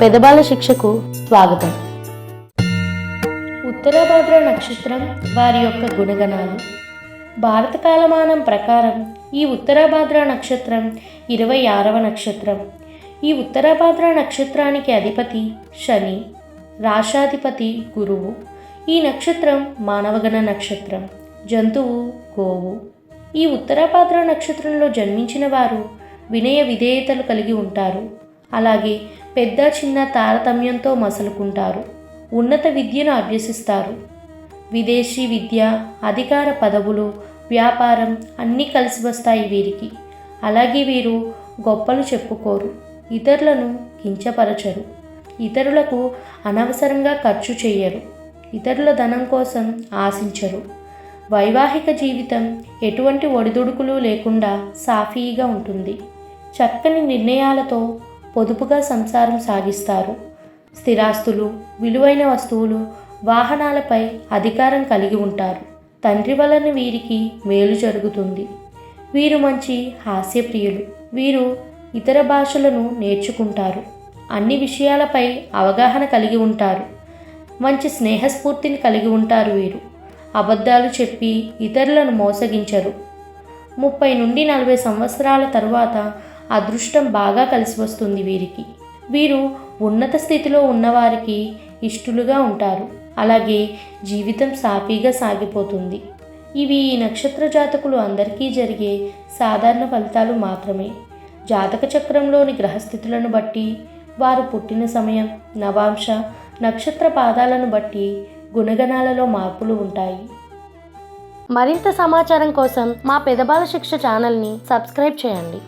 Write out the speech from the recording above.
పెదబాల శిక్షకు స్వాగతం. ఉత్తరాభాద్ర నక్షత్రం వారి యొక్క గుణగణాలు. భారత కాలమానం ప్రకారం ఈ ఉత్తరాభాద్ర నక్షత్రం ఇరవై ఆరవ నక్షత్రం. ఈ ఉత్తరాభాద్ర నక్షత్రానికి అధిపతి శని రాశాధిపతి గురువు. ఈ నక్షత్రం మానవగణ నక్షత్రం జంతువు గోవు. ఈ ఉత్తరాభాద్ర నక్షత్రంలో జన్మించిన వారు వినయ విధేయతలు కలిగి ఉంటారు. అలాగే పెద్ద చిన్న తారతమ్యంతో మసలుకుంటారు. ఉన్నత విద్యను అభ్యసిస్తారు. విదేశీ విద్య అధికార పదవులు వ్యాపారం అన్నీ కలిసి వస్తాయి వీరికి. అలాగే వీరు గొప్పలు చెప్పుకోరు ఇతరులను కించపరచరు. ఇతరులకు అనవసరంగా ఖర్చు చేయరు ఇతరుల ధనం కోసం ఆశించరు. వైవాహిక జీవితం ఎటువంటి ఒడిదుడుకులు లేకుండా సాఫీగా ఉంటుంది. చక్కని నిర్ణయాలతో పొదుపుగా సంసారం సాగిస్తారు. స్థిరాస్తులు విలువైన వస్తువులు వాహనాలపై అధికారం కలిగి ఉంటారు. తండ్రి వలన వీరికి మేలు జరుగుతుంది. వీరు మంచి హాస్యప్రియులు. వీరు ఇతర భాషలను నేర్చుకుంటారు. అన్ని విషయాలపై అవగాహన కలిగి ఉంటారు. మంచి స్నేహస్ఫూర్తిని కలిగి ఉంటారు వీరు. అబద్ధాలు చెప్పి ఇతరులను మోసగించరు. ముప్పై నుండి నలభై సంవత్సరాల తరువాత అదృష్టం బాగా కలిసి వస్తుంది వీరికి. వీరు ఉన్నత స్థితిలో ఉన్నవారికి ఇష్టలుగా ఉంటారు. అలాగే జీవితం సాఫీగా సాగిపోతుంది. ఇవి ఈ నక్షత్ర జాతకులు అందరికీ జరిగే సాధారణ ఫలితాలు మాత్రమే. జాతక చక్రంలోని గ్రహస్థితులను బట్టి వారు పుట్టిన సమయం నవాంశ నక్షత్ర పాదాలను బట్టి గుణగణాలలో మార్పులు ఉంటాయి. మరింత సమాచారం కోసం మా పెదబాల శిక్ష ఛానల్ని సబ్స్క్రైబ్ చేయండి.